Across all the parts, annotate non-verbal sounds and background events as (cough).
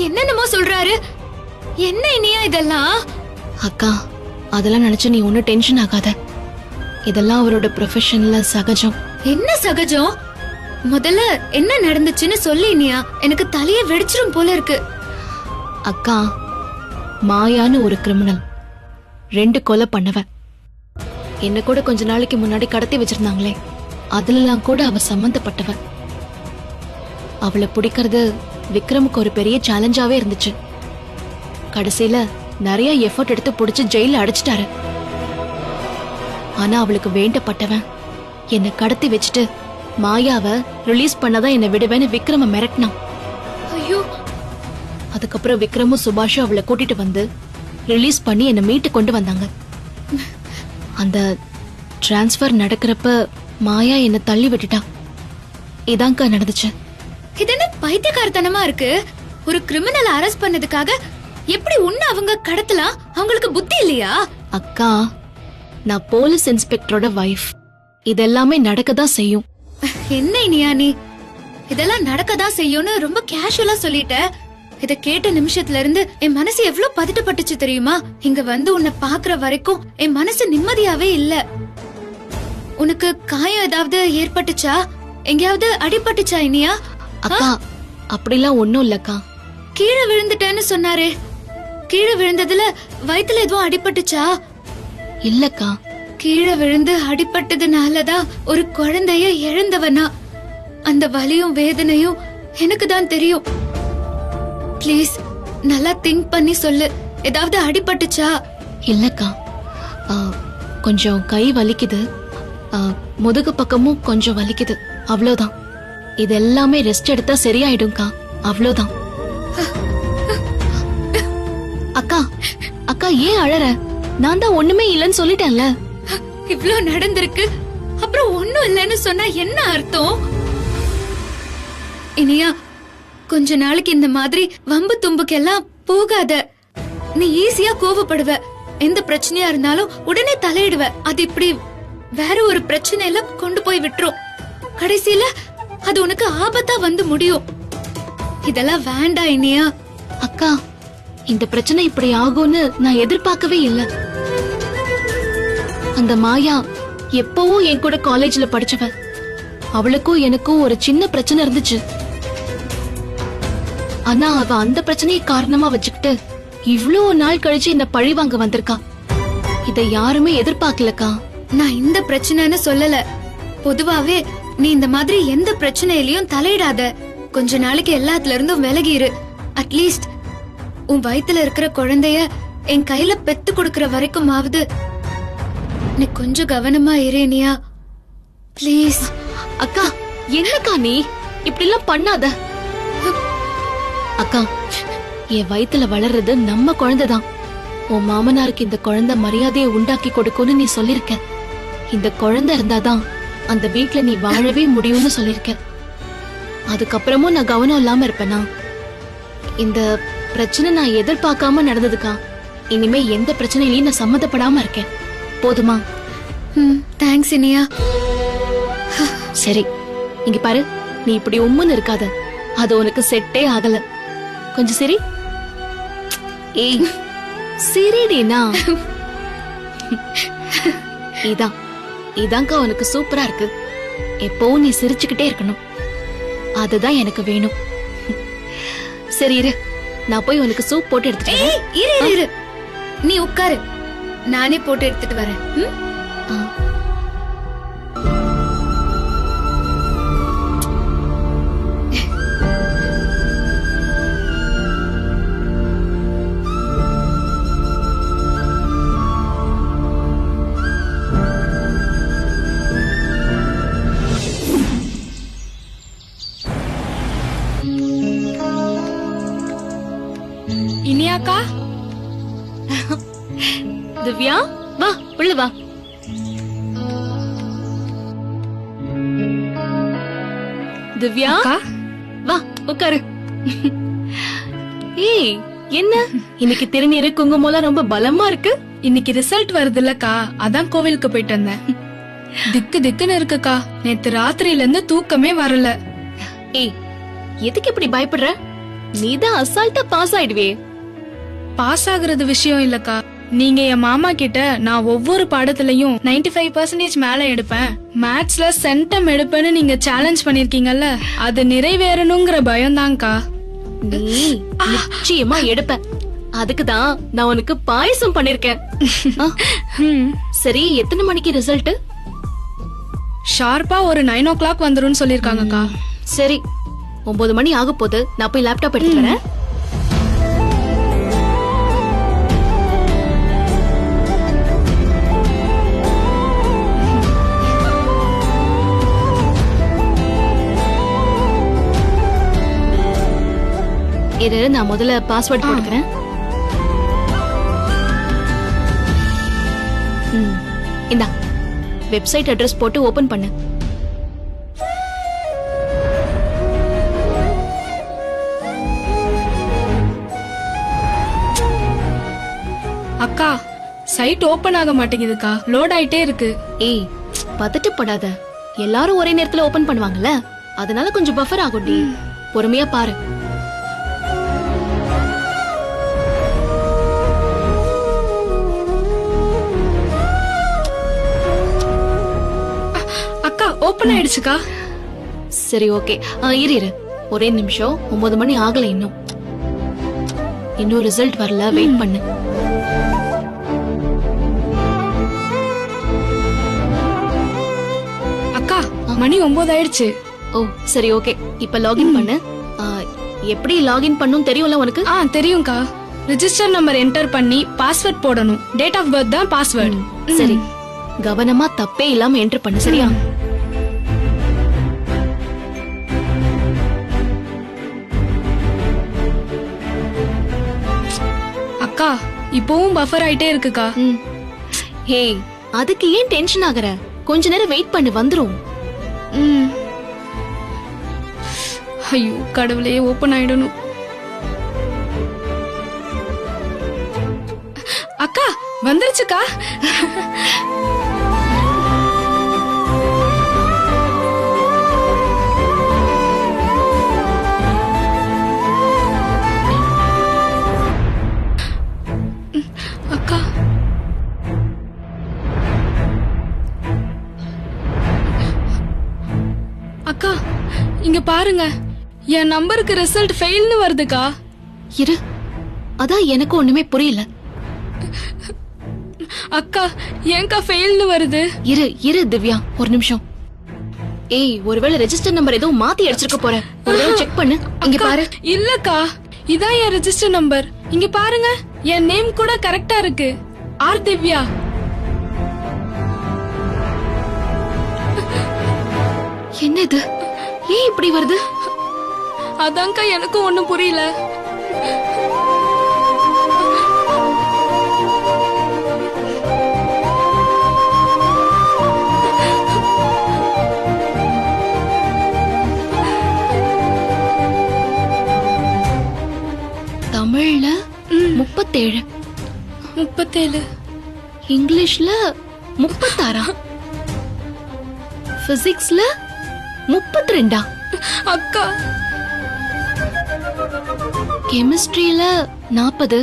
என்னென்னமோ சொல்றாரு. என்ன இனியா இதெல்லாம்? அக்கா அதெல்லாம் நினைச்சு நீ ஒன்னும் டென்ஷன் ஆகாத. இதெல்லாம் அவரோட ப்ரொஃபஷன்ல சகஜம். என்ன சகஜம்? முதல்ல என்ன நடந்துச்சுன்னு சொல்லு இனியா. எனக்கு தலைய வெடிச்சிரும் போல இருக்கு. அக்கா மாயான்னு ஒரு கிரிமினல் ரெண்டு கொலை பண்ணவ. என்ன கூட கொஞ்ச நாளைக்கு முன்னாடி கடத்தி வச்சிருந்தாங்களே. அதுலலாம் கூட அவ சம்பந்தப்பட்டவ அவளை பிடிக்கிறது விக்ரமுக்கு ஒரு பெரிய சேலஞ்சாவே இருந்துச்சு. கடைசியில நிறைய எஃபர்ட் எடுத்து பிடிச்சு ஜெயில அடைச்சிட்டாரு. ஆனா அவளுக்கு வேண்டப்பட்டவன் என்னை கடத்தி வச்சுட்டு மாயாவை ரிலீஸ் பண்ணதான் என்னை விடுவேன்னு விக்ரம மிரட்டினான். ஐயோ. அதுக்கப்புறம் விக்ரமும் சுபாஷும் அவளை கூட்டிட்டு வந்து ரிலீஸ் பண்ணி என்னை மீட்டு கொண்டு வந்தாங்க. அந்த டிரான்ஸ்ஃபர் நடக்கிறப்ப மாயா என்னை தள்ளி விட்டுட்டா இதாங்க்கா நடந்துச்சு. இது என்ன பைத்தியக்காரத்தனமா இருக்கு? ஒரு கிரிமினல் அரெஸ்ட் பண்ணதுக்காக எப்படி உன்னை அவங்க கடத்தலாம்? அவங்களுக்கு புத்தி இல்லையா? அக்கா நான் போலீஸ் இன்ஸ்பெக்டரோட வைஃப் இதெல்லாமே நடக்கதான் செய்யும். என்ன இனியா நீ? இதெல்லாம் நடக்கதான் செய்யும்னு ரொம்ப கேஷுவலா சொல்லிட்ட. இத கேட்ட நிமிஷத்துல இருந்து என் மனசு எவ்வளவு பதட்டப்பட்டுச்சு தெரியுமா? இங்க வந்து உன்னை பாக்குற வரைக்கும் என் மனசு நிம்மதியாவே இல்ல. உனக்கு காயம் ஏதாவது ஏற்பட்டுச்சா? எங்கேயாவது அடிபட்டுச்சா இனியா? அக்கா அப்படிலாம் ஒண்ணும் இல்லக்கா. கீழே விழுந்துட்டேன்னு சொன்னாரே. கீழே விழுந்ததுல வயித்துல எதுவும் அடிபட்டுச்சா? இல்லக்கா. கீழே விழுந்து அடிபட்டதுனாலதான் ஒரு குழந்தைய இழந்தவனா. அந்த வலியும் வேதனையும் எனக்கு தான் தெரியும். ப்ளீஸ் நல்லா திங்க் பண்ணி சொல்லு. ஏதாவது அடிபட்டுச்சா? இல்லக்கா. கொஞ்சம் கை வலிக்குது. முதுகு பக்கமும் கொஞ்சம் வலிக்குது. அவ்வளவுதான். இது எல்லாமே ரெஸ்ட் எடுத்தா சரியாயிடும்க்கா. அவ்வளவுதான் அக்கா அக்கா ஏன் அழற? நான் தான் ஒண்ணுமே இல்லைன்னு சொல்லிட்டேன்ல. இவ்ளோ நடந்திருக்கு. அப்புறம் ஒண்ணும் இல்லைன்னு சொன்னா என்ன அர்த்தம்? இனியா கொஞ்ச நாளைக்கு இந்த மாதிரி வம்பு தும்புக்கெல்லாம் போகாத. நீ ஈஸியா கோவப்படுவ. எந்த பிரச்சனையா இருந்தாலும் உடனே தலையிடுவ. அது இப்படி வேற ஒரு பிரச்சனையில கொண்டு போய் விட்டுரும். கடைசியில அது உனக்கு ஆபத்தா வந்து முடியும். இதெல்லாம் வேண்டாம் இனியா. அக்கா இந்த பிரச்சனை இப்படி ஆகும்னு நான் எதிர்பார்க்கவே இல்ல. அந்த மாயா எப்பவும் என் கூட காலேஜ்ல படிச்சவ அவளுக்கும் எனக்கும் ஒரு சின்ன பிரச்சனை இருந்துச்சு. ஆனா அவ அந்த பிரச்சனையை காரணமா வச்சுக்கிட்டு இவ்வளவு நாள் கழிச்சு இந்த பழி வாங்க வந்திருக்கா. இத யாருமே எதிர்பார்க்கலக்கா. நான் இந்த பிரச்சனைன்னு சொல்லல. பொதுவாவே நீ இந்த மாதிரி எந்த பிரச்சனையிலயும் தலையிடாத. கொஞ்ச நாளைக்கு எல்லாத்துல இருந்தும் விலகிரு அட்லீஸ்ட் உன் வயித்துல இருக்கிற குழந்தைய என் கையில பெத்து கொடுக்கற வரைக்கும் ஆகுது நீ கொஞ்சம் கவனமா இரேனியா ப்ளீஸ் அக்கா என்னக்கா நீ? இப்படி எல்லாம் பண்ணாத. அக்கா என் வயித்துல வளர்றது நம்ம குழந்தைதான். உன் மாமனாருக்கு இந்த குழந்தை மரியாதையை உண்டாக்கி கொடுக்கும்னு நீ சொல்லிருக்க இந்த குழந்தை இருந்தாதான் அந்த வீட்ல நீ வாழவே முடியும்னு சொல்லிருக்க அதுக்கப்புறமும் நான் கவனம் இல்லாம இருப்பேனா? இந்த பிரச்சனை நான் எதிர்பார்க்காம நடந்ததுக்கா? இனிமே எந்த பிரச்சனையிலயும் நான் சம்மந்தப்படாம இருக்கேன். போதுமா? தேங்க்ஸ் இனியா. சரி இங்க பாரு நீ இப்படி உம்முன்னு இருக்காத. அது உனக்கு செட்டே ஆகல. கொஞ்சம் சரி. ஏய் சிரிடினா? (laughs) இதான். இதான்க்கா உனக்கு சூப்பரா இருக்கு. எப்பவும் நீ சிரிச்சுக்கிட்டே இருக்கணும். அதுதான் எனக்கு வேணும். சரி இரு. நான் போய் உனக்கு சூப் போட்டு எடுத்துட்டு இரு, இரு நீ உட்காரு. நானே போட்டு எடுத்துட்டு வரேன். இனியாக்கா? திவ்யா வா உள்ள வா. திவ்யா வா உட்காரு ஏய் என்ன? இன்னைக்கு திருநீரு குங்குமம்லாம் ரொம்ப பலமா இருக்கு. இன்னைக்கு ரிசல்ட் வருதுல்லக்கா. அதான் கோவிலுக்கு போயிட்டு வந்தேன். திக்கு திக்குன்னு இருக்குக்கா. நேத்து ராத்திரியில இருந்து தூக்கமே வரல. ஏய் எதுக்கு இப்படி பயப்படுற? நீதான் அசால்ட்டா பாஸ் ஆயிடுவே. பாஸ் ஆகுறது விஷயம் இல்லக்கா. நீங்க என் மாமா கிட்ட நான் ஒவ்வொரு பாடத்திலையும் 95% ஃபைவ் பர்சன்டேஜ் மேல எடுப்பேன். மேத்ஸ்ல சென்டம் எடுப்பேன்னு நீங்க சேலஞ்ச் பண்ணிருக்கீங்கல்ல அது நிறைவேறணுங்கிற பயம்தான்க்கா. நீ நிச்சயமா எடுப்ப அதுக்குதான் நான் உனக்கு பாயசம் பண்ணிருக்கேன். சரி எத்தனை மணிக்கு ரிசல்ட் ஷார்ப்பா ஒரு நைன் ஓ கிளாக் வந்துரும்னு சொல்லிருக்காங்கக்கா. சரி. ஒன்பது மணி ஆக போகுது நான் போய் லேப்டாப் எடுத்து வரேன். இரு நான் முதல்ல பாஸ்வேர்ட் போட்டுக்கிறேன் இந்தா வெப்சைட் அட்ரஸ் போட்டு ஓபன் பண்ணு. அக்கா சைட் ஓபன் ஆக மாட்டேங்குதுக்கா. லோட் ஆயிட்டே இருக்கு. ஏய் பதட்டப்படாத. எல்லாரும் ஒரே நேரத்துல ஓபன் பண்ணுவாங்கல்ல? அதனால கொஞ்சம் பஃபர் ஆகும்டி. பொறுமையா பாரு. அக்கா ஓபன் ஆயிடுச்சுக்கா. சரி ஓகே இரு இரு. ஒரே நிமிஷம். ஒன்பது மணி ஆகல இன்னும். இன்னும் ரிசல்ட் வரல. வெயிட் பண்ணு. மணி ஒன்பது ஆயிடுச்சு. ஓ சரி ஓகே. இப்ப லாகின் பண்ணு. எப்படி லாகின் பண்ணும் தெரியும்ல உனக்கு? ஆ தெரியும்க்கா. ரிஜிஸ்டர் நம்பர் என்டர் பண்ணி பாஸ்வேர்ட் போடணும். டேட் ஆஃப் பர்த் தான் பாஸ்வேர்ட் சரி. கவனமா தப்பே இல்லாம என்டர் பண்ணு சரியா? அக்கா இப்பவும் பஃபர் ஆயிட்டே இருக்குக்கா. ஹே அதுக்கு ஏன் டென்ஷன் ஆகுற? கொஞ்ச நேரம் வெயிட் பண்ணு வந்துரும். ஐயோ கடவுளே ஓபன் ஆயிடணும் அக்கா வந்துருச்சுக்கா அக்கா இங்க பாருங்க. என் நம்பருக்கு ரிசல்ட் ஃபெயில்னு வருதுக்கா. இரு அதான் எனக்கு ஒண்ணுமே புரியல. அக்கா ஏன்க்கா ஃபெயில்னு வருது? இரு இரு திவ்யா ஒரு நிமிஷம். ஏய் ஒருவேளை ரெஜிஸ்டர் நம்பர் ஏதோ மாத்தி அடிச்சிருக்க போற. ஒரு தடவை செக் பண்ணு. இங்க பாரு. இல்லக்கா இதான் என் ரெஜிஸ்டர் நம்பர் இங்க பாருங்க என் நேம் கூட கரெக்டா இருக்கு. ஆர் திவ்யா. என்ன இது ஏன் இப்படி வருது? அதான்க்கா எனக்கும் ஒண்ணும் புரியல. தமிழ்ல முப்பத்தேழு. முப்பத்தேழு. இங்கிலீஷ்ல முப்பத்தாறா? (laughs) பிசிக்ஸ்ல முப்பத்தி ரெண்டா அக்கா. கெமிஸ்ட்ரியில நாற்பது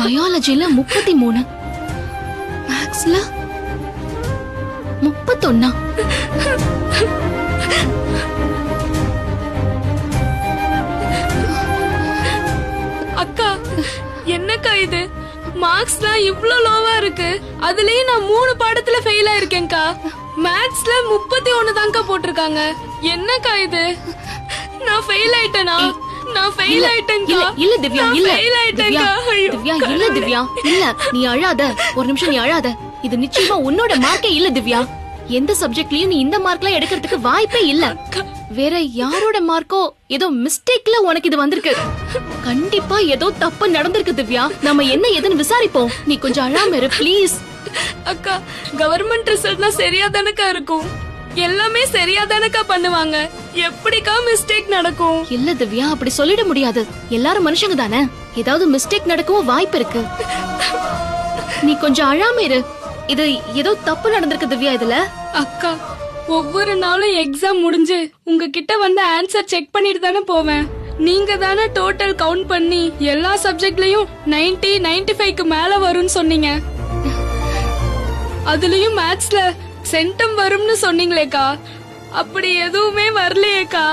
பயாலஜில முப்பத்தி மூணு மேக்ஸ்ல முப்பத்தொன்னா. அக்கா என்னக்கா இது? மார்க்ஸ்லாம் இவ்ளோ லோவா இருக்கு. அதுலயும் நான் மூணு பாடத்துல ஃபெயில் ஆயிருக்கேன்க்கா. மேத்ஸ்ல முப்பத்தி ஒண்ணு தான்க்கா போட்டிருக்காங்க. என்னக்கா இது? நான் ஃபெயில் ஆயிட்டேனா? நான் ஃபெயில் ஆயிட்டேன்க்கா. இல்ல திவ்யா இல்ல. திவ்யா ஆயிட்டேன்க்கா. திவ்யா இல்ல திவ்யா. இல்ல நீ அழாத. ஒரு நிமிஷம் நீ அழாத. இது நிச்சயமா உன்னோட மார்க்கே இல்ல திவ்யா. எந்த சப்ஜெக்ட்லயும் நீ இந்த மார்க்லாம் எடுக்கிறதுக்கு வாய்ப்பே இல்ல. வேற யாரோட மார்க்கோ? ஏதோ மிஸ்டேக்ல உனக்கு இது வந்திருக்கு. கண்டிப்பா ஏதோ தப்பு நடந்திருக்கு திவ்யா. நம்ம என்ன ஏதுன்னு விசாரிப்போம். நீ கொஞ்சம் அழாம இரு ப்ளீஸ் அக்கா கவர்மெண்ட் ரிசல்ட்னா சரியா தானக்கா இருக்கும்? எல்லாமே சரியா தானக்கா பண்ணுவாங்க. எப்படிக்கா மிஸ்டேக் நடக்கும்? இல்ல திவ்யா அப்படி சொல்லிட முடியாது. எல்லாரும் மனுஷங்க தானே? ஏதாவது மிஸ்டேக் நடக்கவும் வாய்ப்பு இருக்கு. நீ கொஞ்சம் அழாம இரு. இது ஏதோ தப்பு நடந்திருக்கு திவ்யா இதுல? அக்கா ஒவ்வொரு நாளும் எக்ஸாம் முடிஞ்சு உங்ககிட்ட வந்து ஆன்சர் செக் பண்ணிட்டு தானே போவேன். நீங்க தானே டோட்டல் கவுண்ட் பண்ணி எல்லா சப்ஜெக்ட்லயும் 90 95 ஃபைவ்க்கு மேல வரும்னு சொன்னீங்க. அதுலயும் மேத்ஸ்ல சென்டம் வரும்னு சொன்னீங்களேக்கா. அப்படி எதுவுமே வரலையேக்கா.